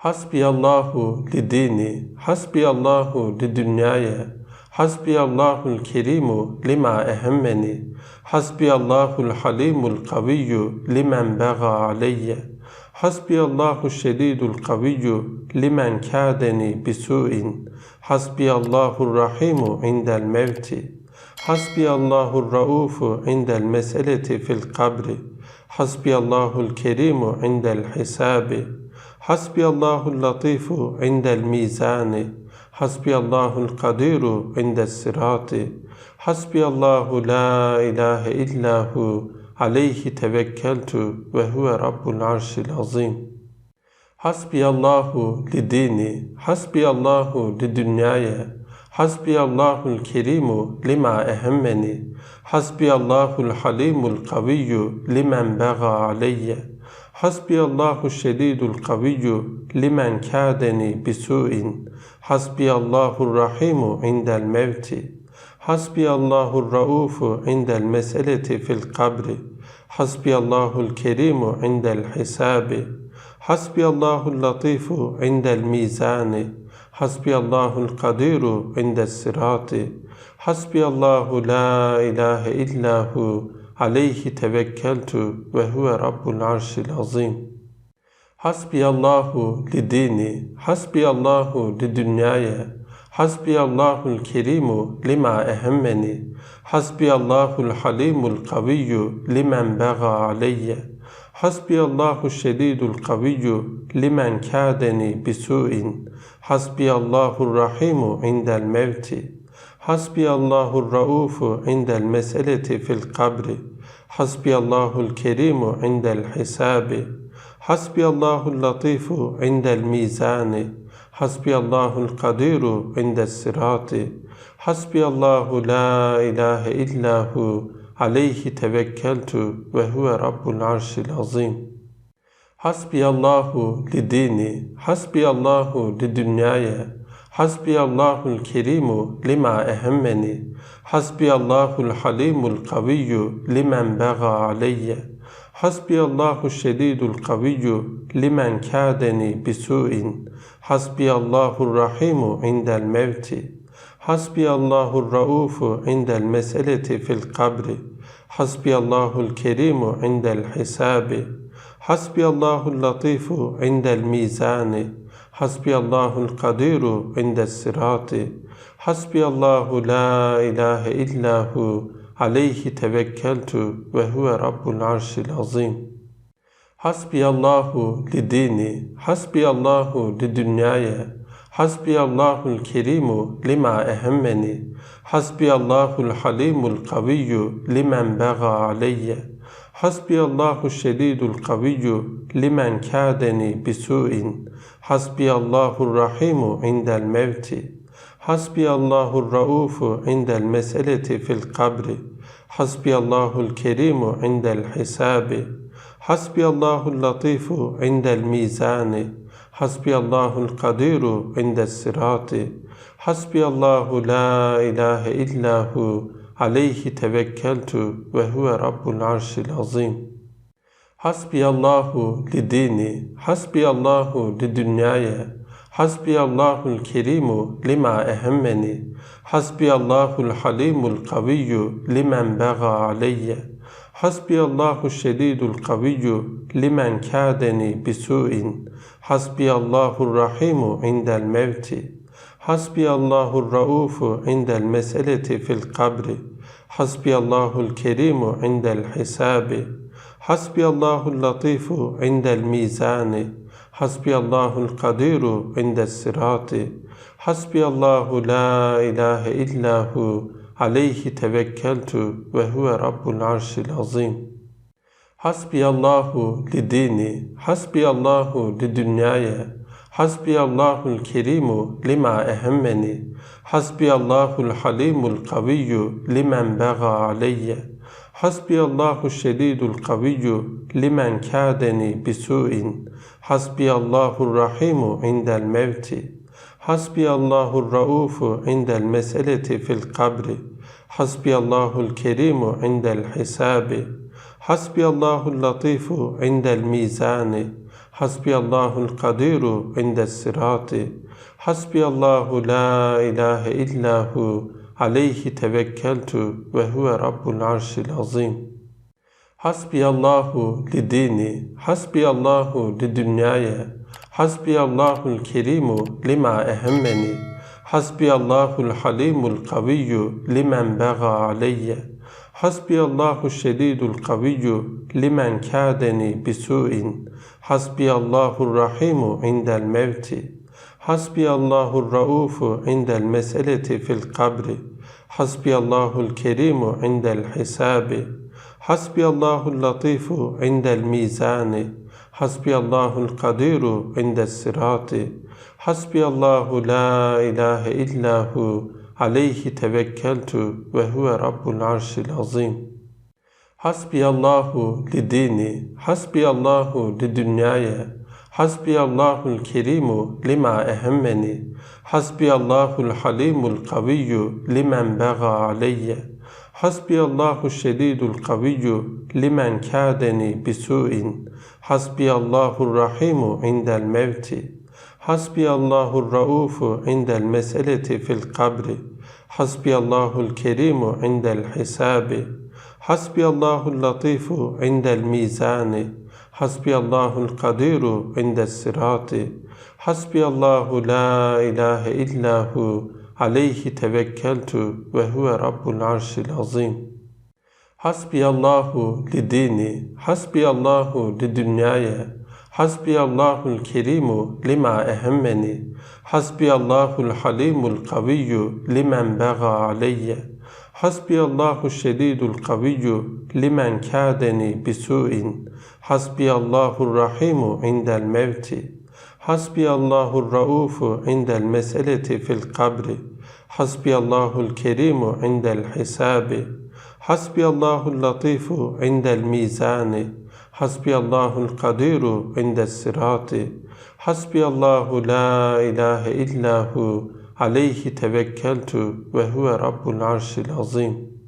Hasbiyallahu li dini, hasbiyallahu li dünyaya, hasbiyallahul kerimu lima ehemmeni, hasbiyallahul halimul kaviyyu limen bega aleyye, hasbiyallahu şedidul kaviyyu limen kâdeni bisu'in, hasbiyallahur rahimu indel mevti, hasbiyallahur raufu indel meseleti fil kabri, hasbiyallahul kerimu indel hisabi, Hasbiyallahul latifu indel mizani. Hasbiyallahul kadiru indes sirati. Hasbiyallahu la ilahe illahu aleyhi tevekkeltu ve huve rabbul arşil azim. Hasbiyallahu li dini, hasbiyallahu li dünyaya, hasbiyallahul kerimu lima ehemmeni, hasbiyallahul halimul kaviyyu limen bega aleyye, Hasbiyallahu şedidul kaviyyu limen kâdeni bisu'in. Hasbiyallahu rahimu indel mevti. Hasbiyallahu raufu indel meseleti fil kabri. Hasbiyallahul kerimu indel hisabi. Hasbiyallahu latifu indel mizani. Hasbiyallahul kadiru indes sirati. Hasbiyallahu la ilahe illahu aleyhi tevekkeltu ve huve rabbul arşil azim. Hasbiyallahu li dini, hasbiyallahu li dünyaya, hasbiyallahul kerimu lima ehemmeni, hasbiyallahul halimul kaviyyu limen bega aleyye, hasbiyallahu şedidul kaviyyu limen kâdeni bisu'in, hasbiyallahur rahimu indel mevti, hasbiyallahur raufu indel meseleti fil kabri, hasbiyallahul kerimu indel hisabi, hasbiyallahul latifu indel mizani, hasbiyallahul kadiru indes sirati, hasbiyallahu la ilahe illahu aleyhi tevekkeltu ve huve rabbul arşil azim. Hasbiyallahu li dini, hasbiyallahu li dünyaya, hasbiyallahul kerimu lima ehemmeni, hasbiyallahul halimul kaviyyu limen bega aleyye, hasbiyallahu şedidul kaviyyu limen kâdeni bisu'in, hasbiyallahur rahimu indel mevti, hasbiyallahur raufu indel meseleti fil kabri, hasbiyallahul kerimu indel hisabi, hasbiyallahul latifu indel mizani, hasbiyallahul kadiru indes sirati, hasbiyallahu la ilahe illahu aleyhi tevekkeltu ve huve rabbul arşil azim. Hasbiyallahu li dini, hasbiyallahu li dünyaya, hasbiyallahul kerimu lima ehemmeni, hasbiyallahul halimul kaviyyu limen bega aleyye, hasbiyallahu şedidul kaviyyu limen kâdeni bisu'in, hasbiyallahur rahimu indel mevti, hasbiyallahur raufu indel meseleti fil kabri, hasbiyallahul kerimu indel hisabi, hasbiyallahul latifu indel mizani, hasbiyallahul kadiru indes sirati, hasbiyallahu la ilahe illahu aleyhi tevekkeltu ve huve rabbul arşil azim. Hasbiyallahu li dini, hasbiyallahu li dünyaya, hasbiyallahul kerimu lima ehemmeni, hasbiyallahul halimul kaviyyu limen bega aleyye, hasbiyallahu şedidul kaviyyu limen kâdeni bisu'in, hasbiyallahur rahimu indel mevti, hasbiyallahur raufu indel meseleti fil kabri, hasbiyallahul kerimu indel hisabi, hasbiyallahul latifu indel mizani, hasbiyallahul kadiru indes sirati, hasbiyallahu la ilahe illahu aleyhi tevekkeltu ve huve rabbul arşil azim. Hasbiyallahu li dini, hasbiyallahu li dünyaya, hasbiyallahul kerimu lima ehemmeni, hasbiyallahul halimul kaviyyu limen bega aleyye, hasbiyallahu şedidul kaviyyu limen kâdeni bisu'in, hasbiyallahur rahimu indel mevti, hasbiyallahur raufu indel meseleti fil kabri, hasbiyallahul kerimu indel hisabi, hasbiyallahul latifu indel mizani, Hasbiyallahul kadiru indes sirati. Hasbiyallahu la ilahe illahu aleyhi tevekkeltu ve huve rabbul arşil azim. Hasbiyallahu li dini, hasbiyallahu li dünyaya, hasbiyallahul kerimu lima ehemmeni, hasbiyallahul halimul kaviyyu limen bega aleyye, hasbiyallahu şedidul kaviyyu limen kâdeni bisu'in, hasbiyallahur rahimu indel mevti, hasbiyallahur raufu indel meseleti fil kabri, hasbiyallahul kerimu indel hisabi, Hasbiyallahul latifu indel mizani. Hasbiyallahul kadiru indes sirati. Hasbiyallahu la ilahe illahu aleyhi tevekkeltu ve huve rabbul arşil azim. Hasbiyallahu li dini, hasbiyallahu li dünyaya, hasbiyallahul kerimu lima ehemmeni, hasbiyallahul halimul kaviyyu limen bega aleyye, Hasbiyallahu şedidul kaviyyu limen kâdeni bisu'in. Hasbiyallahu rahimu indel mevti. Hasbiyallahu raufu indel meseleti fil kabri. Hasbiyallahul kerimu indel hisabi. Hasbiyallahu latifu indel mizani. Hasbiyallahul kadiru indes sirati. Hasbiyallahu la ilahe illahu aleyhi tevekkeltu ve huve rabbul arşil azim. Hasbiyallahu li dini, hasbiyallahu li dünyaya, hasbiyallahul kerimu lima ehemmeni, hasbiyallahul halimul kaviyyu limen bega aleyye, hasbiyallahu şedidul kaviyyu limen kâdeni bisu'in, hasbiyallahur rahimu indel mevti, Hasbiyallahur raufu indel meseleti fil kabri. Hasbiyallahul kerimu indel hisabi. Hasbiyallahul latifu indel mizani. Hasbiyallahul kadiru indes sirati. Hasbiyallahu la ilahe illahu aleyhi tevekkeltu ve huve rabbul arşil azim.